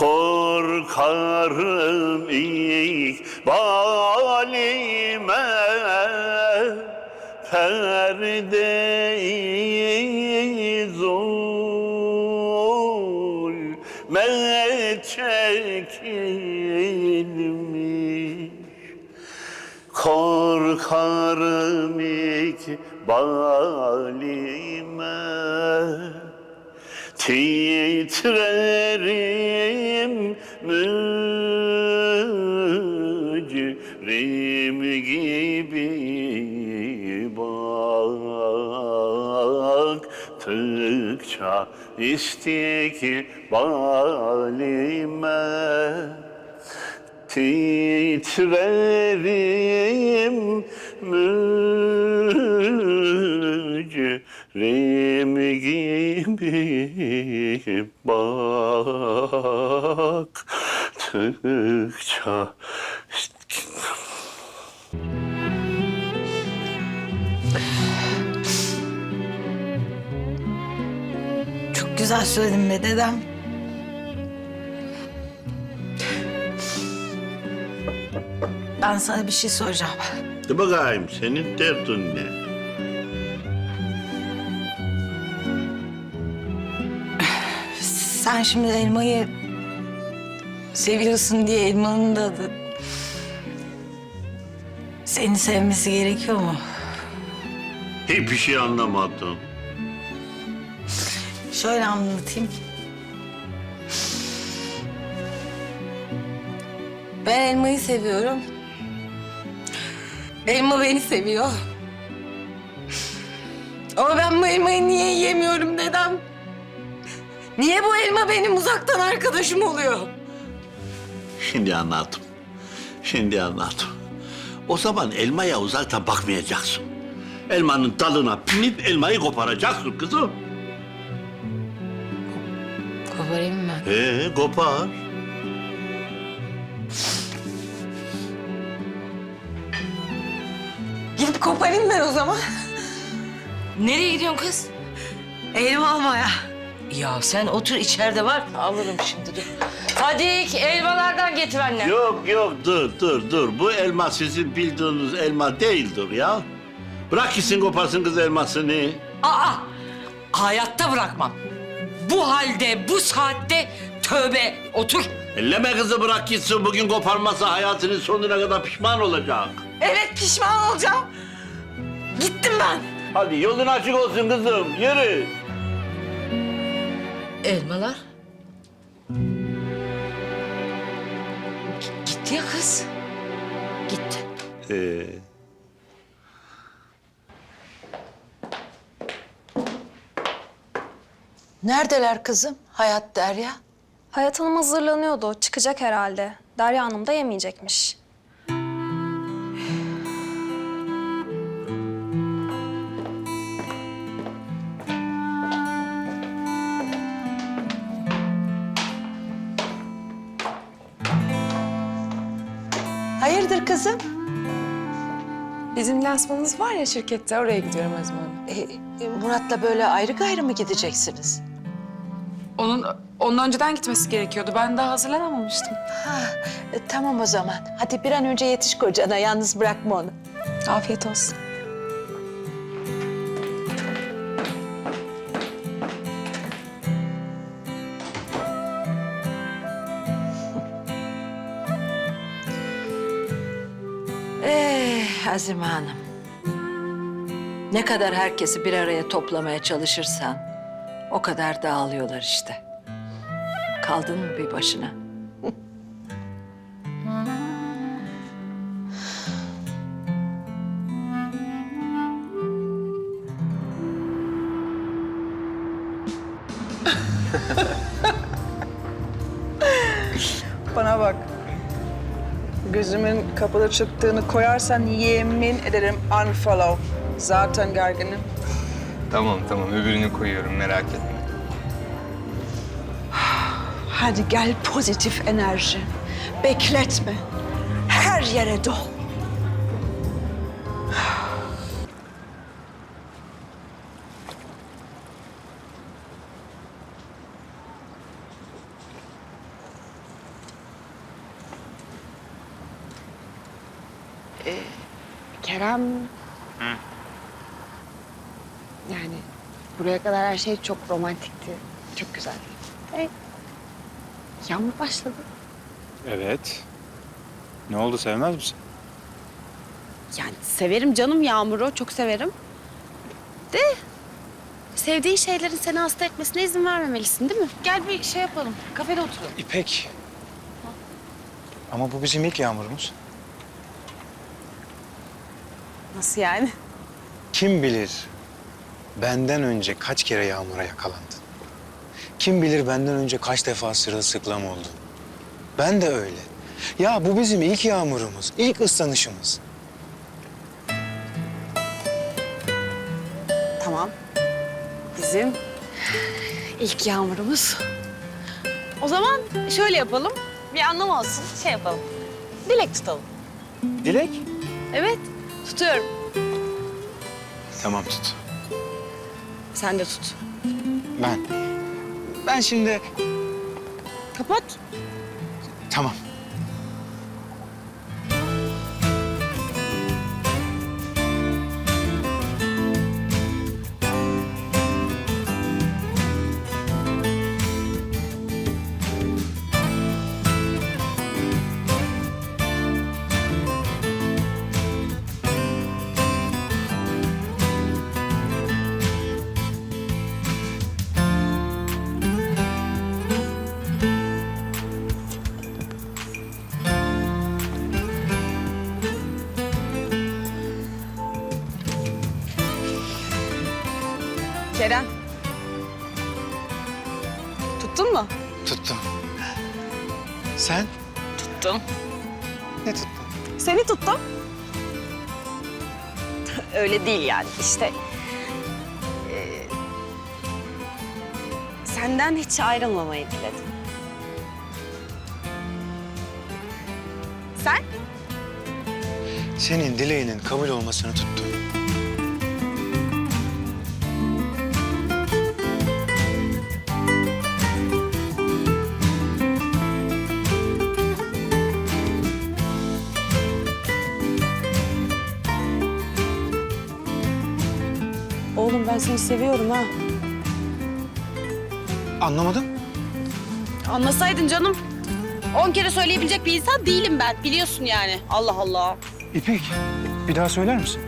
Korkarım ikbalime Perdeyi zulme çekilmiş. Korkarım ikbalime Titrerim mücrim gibi baktıkça istikbalime Titrerim gibi baktıkça Çok güzel söyledin be dedem. Ben sana bir şey soracağım. De bakayım senin derdin ne? Sen şimdi elmayı seviyorsun diye elmanın da. Seni sevmesi gerekiyor mu? Hiçbir şey anlamadım. Şöyle anlatayım. Ben elmayı seviyorum. Elma beni seviyor. Ama ben bu elmayı niye yiyemiyorum dedem? Niye bu elma benim uzaktan arkadaşım oluyor? Şimdi anladım. Şimdi anladım. O zaman elmaya uzaktan bakmayacaksın. Elmanın dalına binip elmayı koparacaksın kızım. Koparayım mı? Ee, kopar. Gidip koparayım ben o zaman. Nereye gidiyorsun kız? Elma almaya. Ya sen otur içeride var. Alırım şimdi dur. Fadik elmalardan getir anne. Yok yok dur dur dur. Bu elma sizin bildiğiniz elma değildir ya. Bırak gitsin koparsın kız elmasını. Aa! Hayatta bırakmam. Bu halde, bu saatte tövbe otur. Elleme kızı bırak gitsin. Bugün koparmazsa hayatının sonuna kadar pişman olacak. Evet pişman olacağım. Gittim ben. Hadi yolun açık olsun kızım. Yürü. Elmalar. G- gitti ya kız. Gitti. Ee, Neredeler kızım? Hayat Derya. Hayat Hanım hazırlanıyordu. Çıkacak herhalde. Derya Hanım da yemeyecekmiş. Hayırdır kızım? Bizim lansmanımız var ya şirkette, oraya gidiyorum Azma Hanım. E, e, Murat'la böyle ayrı gayrı mı gideceksiniz? Onun, onun önceden gitmesi gerekiyordu. Ben daha hazırlanamamıştım. Ha, e, tamam o zaman. Hadi bir an önce yetiş kocana, yalnız bırakma onu. Afiyet olsun. Azime Hanım. Ne kadar herkesi bir araya toplamaya çalışırsan o kadar dağılıyorlar işte. Kaldın mı bir başına? Bana bak. Gözümün kapalı çıktığını koyarsan yemin ederim unfollow. Zaten gerginim. Tamam tamam öbürünü koyuyorum merak etme. Hadi gel pozitif enerji. Bekletme. Her yere dol. Kerem... Yani buraya kadar her şey çok romantikti. Çok güzeldi. E, yağmur başladı. Evet. Ne oldu sevmez misin? Yani severim canım yağmuru. Çok severim. De sevdiğin şeylerin seni hasta etmesine izin vermemelisin değil mi? Gel bir şey yapalım. Kafede oturalım. İpek. Ama bu bizim ilk yağmurumuz. Nasıl yani? Kim bilir benden önce kaç kere yağmura yakalandın? Kim bilir benden önce kaç defa sırılsıklam oldun? Ben de öyle. Ya bu bizim ilk yağmurumuz, ilk ıslanışımız. Tamam. Bizim ilk yağmurumuz. O zaman şöyle yapalım. Bir anlam olsun. Şey yapalım. Dilek tutalım. Dilek? Evet. Tutuyorum. Tamam tut. Sen de tut. Ben. Ben şimdi... Kapat. Tamam. Kerem. Tuttun mu? Tuttum. Sen? Tuttum. Ne tuttun? Seni tuttum. Öyle değil yani işte. Ee, senden hiç ayrılmamayı diledim. Sen? Senin dileğinin kabul olmasını tuttum. Oğlum ben seni seviyorum ha. Anlamadım. Anlasaydın canım. On kere söyleyebilecek bir insan değilim ben. Biliyorsun yani. Allah Allah. İpek, bir daha söyler misin?